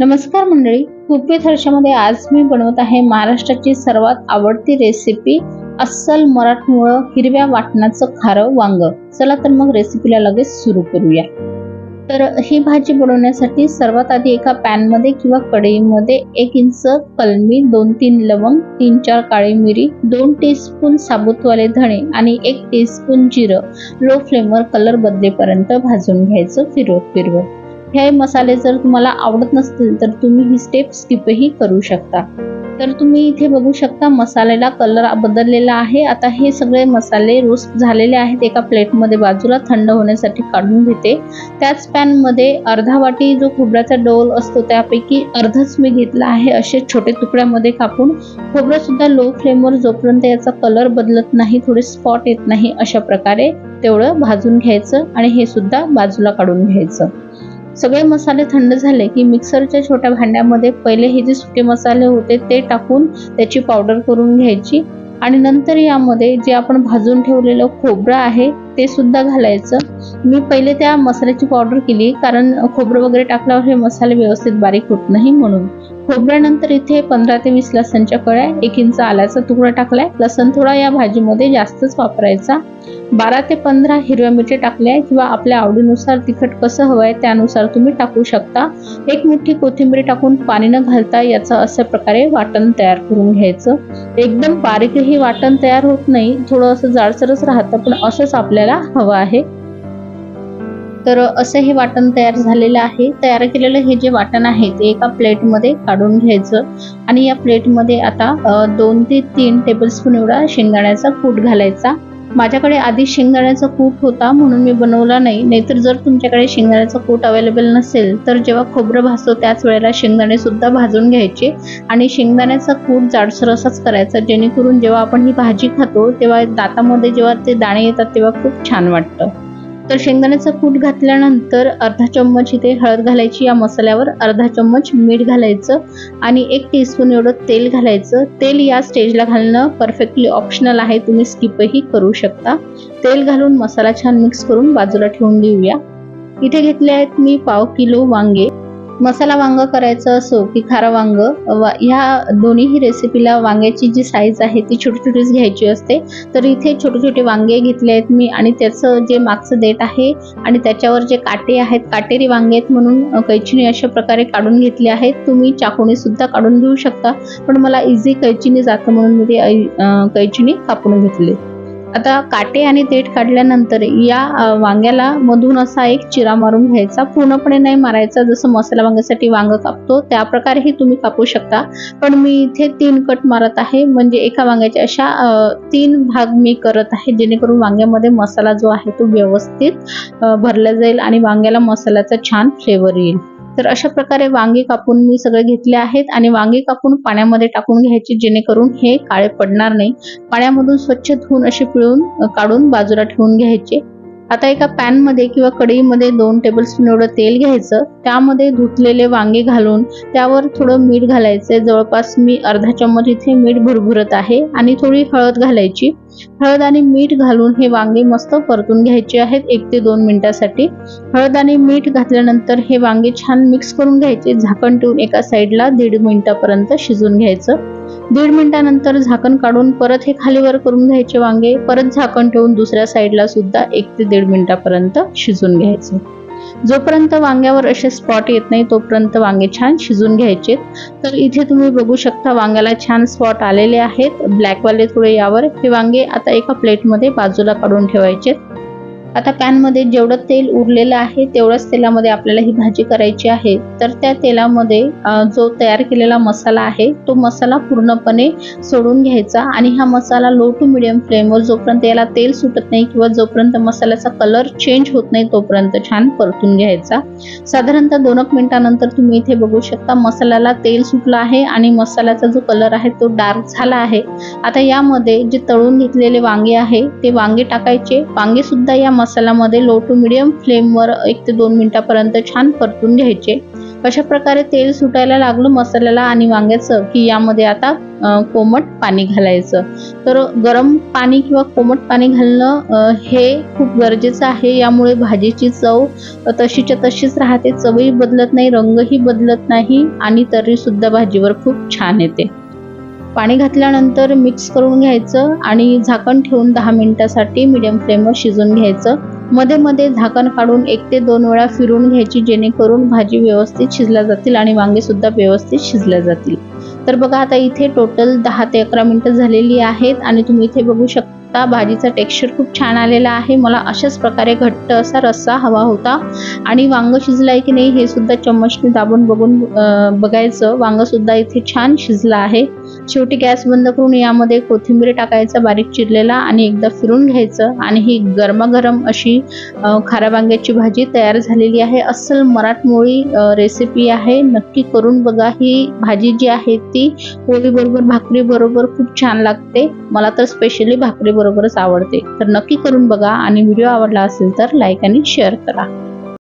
नमस्कार मंडळी कुपी थर्शामध्ये आज मी बनवत आहे महाराष्ट्राची सर्वात आवडती रेसिपी अस्सल मराठमोळं हिरव्या वाटणाचं खारं वांग. चला तर मग रेसिपीला लगेच सुरू करूया. तर ही भाजी बनवण्यासाठी सर्वात आधी एका पॅनमध्ये किंवा कढईमध्ये एक इंच कलमी दोन तीन लवंग तीन चार काळी मिरी दोन टीस्पून साबुतवाले धणे आणि एक टीस्पून जिरं. लो फ्लेमवर कलर बदलेपर्यंत भाजून घ्यायचं फिरवत फिरवत हे मसाले जर तुम्हाला आवडत नसतील तर तुम्ही ही स्टेप स्किपही करू शकता. तर तुम्ही इथे बघू शकता मसाल्याला कलर बदललेला आहे. आता हे सगळे मसाले रोस्ट झालेले आहेत एका प्लेटमध्ये बाजूला थंड होण्यासाठी काढून घेते. त्याच पॅनमध्ये अर्धा वाटी जो खोबऱ्याचा डोल असतो त्यापैकी अर्धच मी घेतला आहे. असे छोटे तुकड्यामध्ये कापून खोबरंसुद्धा लो फ्लेमवर जोपर्यंत याचा कलर बदलत नाही थोडे स्पॉट येत नाही अशा प्रकारे तेवढं भाजून घ्यायचं आणि हे सुद्धा बाजूला काढून घ्यायचं. सगळे मसाले थंड झाले की मिक्सरच्या छोट्या भांड्यामध्ये पहिले हे जे सुके मसाले होते ते टाकून त्याची पावडर करून घ्यायची. आणि नंतर यामध्ये जे आपण भाजून ठेवलेलं खोबरं आहे ते सुद्धा घालायचं. मी पहिले त्या मसाल्याची पावडर केली कारण खोबरं वगैरे टाकल्यावर हे मसाले व्यवस्थित बारीक होत नाही म्हणून. खोबऱ्यानंतर इथे पंधरा ते वीस लसणच्या कळ्या एक इंच आल्याचा तुकडा टाकलाय. लसण थोडा या भाजीमध्ये जास्तच वापरायचा. बारा ते पंधरा हिरव्या मिरच्या टाकल्या किंवा आपल्या आवडीनुसार तिखट कसं हवं आहे त्यानुसार तुम्ही टाकू शकता. एक मुठ्ठी कोथिंबीर टाकून पाणी न घालता याचं अशा प्रकारे वाटण तयार करून घ्यायचं. एकदम बारीकही वाटण तयार होत नाही. थोडं असं जाडसरच राहतं पण असंच आपल्याला हवं आहे. तर असं हे वाटण तयार झालेलं आहे. तयार केलेलं हे जे वाटण आहे ते एका प्लेटमध्ये काढून घ्यायचं. आणि या प्लेटमध्ये आता दोन ते तीन टेबलस्पून एवढा शेंगदाण्याचा कूट घालायचा. माझ्याकडे आधी शेंगदाण्याचा कूट होता म्हणून मी बनवला नाही. नाहीतर जर तुमच्याकडे शेंगदाण्याचा कूट अवेलेबल नसेल तर जेव्हा खोबरं भाजतो त्याच वेळेला शेंगदाणे सुद्धा भाजून घ्यायचे. आणि शेंगदाण्याचा कूट जाडसर असाच करायचा जेणेकरून जेव्हा आपण ही भाजी खातो तेव्हा दातामध्ये जेव्हा ते दाणे येतात तेव्हा खूप छान वाटतं. तर शेंगदाण्याचा कूट घातल्यानंतर अर्धा चम्मच इथे हळद घालायची या मसाल्यावर अर्धा चम्मच मीठ घालायचं आणि एक टीस्पून एवढं तेल घालायचं. तेल या स्टेजला घालणं परफेक्टली ऑप्शनल आहे तुम्ही स्किपही करू शकता. तेल घालून मसाला छान मिक्स करून बाजूला ठेवून देऊया. इथे घेतले आहेत मी पाव किलो वांगे. मसाला वांग करायचं असो की खारा वांग ह्या दोन्हीही रेसिपीला वांग्याची जी साईज आहे ती छोटी छोटीच घ्यायची असते. तर इथे छोटे छोटे वांगे घेतले आहेत मी आणि त्याचं जे मागचं देठ आहे आणि त्याच्यावर जे काटे आहेत काटेरी वांगे आहेत म्हणून कैचीने अशा प्रकारे काढून घेतले आहेत. तुम्ही चाकूने सुद्धा काढून घेऊ शकता. पण मला इझी कैचीने जातं म्हणून मी ते कैचीने कापून घेतले. आता काटे आणि देठ काढल्यानंतर या वांग्याला मधून असा एक चिरा मारून घ्यायचा. पूर्णपणे नाही मारायचा. जसं मसाला वांग्यासाठी वांग कापतो त्या प्रकारेही तुम्ही कापू शकता. पण मी इथे तीन कट मारत आहे. म्हणजे एका वांग्याच्या अशा तीन भाग मी करत आहे. जेणेकरून वांग्यामध्ये मसाला जो आहे तो व्यवस्थित भरला जाईल आणि वांग्याला मसाल्याचा छान फ्लेवर येईल. तर अशा प्रकारे वांगे कापून मी सगळे घेतले आहेत आणि वांगे कापून पाण्यामध्ये टाकून घ्यायचे जेणेकरून हे काळे पडणार नाही. पाण्यामधून स्वच्छ धुवून असे पिळून काढून बाजूला ठेवून घ्यायचे. आता एका पॅनमध्ये किंवा कढईमध्ये दोन टेबलस्पून एवढं तेल घ्यायचं. त्यामध्ये धुतलेले वांगे घालून त्यावर थोडं मीठ घालायचं. जवळपास मी अर्धा चम्मच इथे मीठ भुरभुरत आहे आणि थोडी हळद घालायची. हळद आणि मीठ घालून हे वांगे मस्त परतून घ्यायचे आहेत एक ते दोन मिनिटासाठी. हळद आणि मीठ घातल्यानंतर हे वांगे छान मिक्स करून घ्यायचे. झाकण ठेवून एका साईडला दीड मिनिटापर्यंत शिजून घ्यायचं. दीड मिनिटानंतर झाकण काढून परत हे खालीवर करून घ्यायचे वांगे परत झाकण ठेवून दुसऱ्या साईडला सुद्धा एक ते दीड मिनिटापर्यंत शिजून घ्यायचे. जोपर्यंत वांग्यावर असे स्पॉट येत नाही तोपर्यंत वांगे छान शिजून घ्यायचे. तर इथे तुम्ही बघू शकता वांग्याला छान स्पॉट आलेले आहेत. ब्लॅकवाले थोडे यावर. हे वांगे आता एका प्लेटमध्ये बाजूला काढून ठेवायचे. आता पॅनमध्ये जेवढं तेल उरलेलं आहे तेवढंच तेलामध्ये आपल्याला ही भाजी करायची आहे. तर त्या तेलामध्ये जो तयार केलेला मसाला आहे तो मसाला पूर्णपणे सोडून घ्यायचा आणि हा मसाला लो टू मिडियम फ्लेमवर जोपर्यंत याला तेल सुटत नाही किंवा जोपर्यंत मसाल्याचा कलर चेंज होत नाही तोपर्यंत छान परतून घ्यायचा. साधारणतः दोन एक मिनिटानंतर तुम्ही इथे बघू शकता मसाल्याला तेल सुटलं आहे आणि मसाल्याचा जो कलर आहे तो डार्क झाला आहे. आता यामध्ये जे तळून घेतलेले वांगे आहे ते वांगे टाकायचे. वांगे सुद्धा या मसाल्यामध्ये लो टू मिडियम फ्लेमवर एक ते दोन मिनिटापर्यंत छान परतून घ्यायचे. अशा प्रकारे तेल सुटायला लागलं मसाल्याला आणि वांग्याचं की यामध्ये आता कोमट पाणी घालायचं. तर गरम पाणी किंवा कोमट पाणी घालणं हे खूप गरजेचं आहे. यामुळे भाजीची चव तशीच्या तशीच राहते. चवही बदलत नाही रंगही बदलत नाही आणि तरी सुद्धा भाजीवर खूप छान येते. पाणी घातल्यानंतर मिक्स करून घ्यायचं आणि झाकण ठेवून दहा मिनिटासाठी मिडियम फ्लेमवर शिजून घ्यायचं. मध्ये मध्ये झाकण काढून एक ते दोन वेळा फिरून घ्यायची जेणेकरून भाजी व्यवस्थित शिजल्या जातील आणि वांगे सुद्धा व्यवस्थित शिजल्या जातील. तर बघा आता इथे टोटल दहा ते अकरा मिनिटं झालेली आहेत आणि तुम्ही इथे बघू शकता भाजीचा टेक्स्चर खूप छान आलेला आहे. मला अशाच प्रकारे घट्ट असा रस्सा हवा होता. आणि वांग आहे की नाही हे सुद्धा चम्मचने दाबून बघून बघायचं. वांग सुद्धा इथे छान शिजलं आहे. शेवटी गॅस बंद करून यामध्ये कोथिंबीर टाकायचा बारीक चिरलेला आणि एकदा फिरून घ्यायचं. आणि ही गरमागरम अशी खाऱ्या वांग्याची भाजी तयार झालेली आहे. अस्सल मराठमोळी रेसिपी आहे. नक्की करून बघा. ही भाजी जी आहे ती पोळीबरोबर भाकरीबरोबर खूप छान लागते. मला तर स्पेशली भाकरीबरोबरच आवडते. तर नक्की करून बघा. आणि व्हिडिओ आवडला असेल तर लाईक आणि शेअर करा.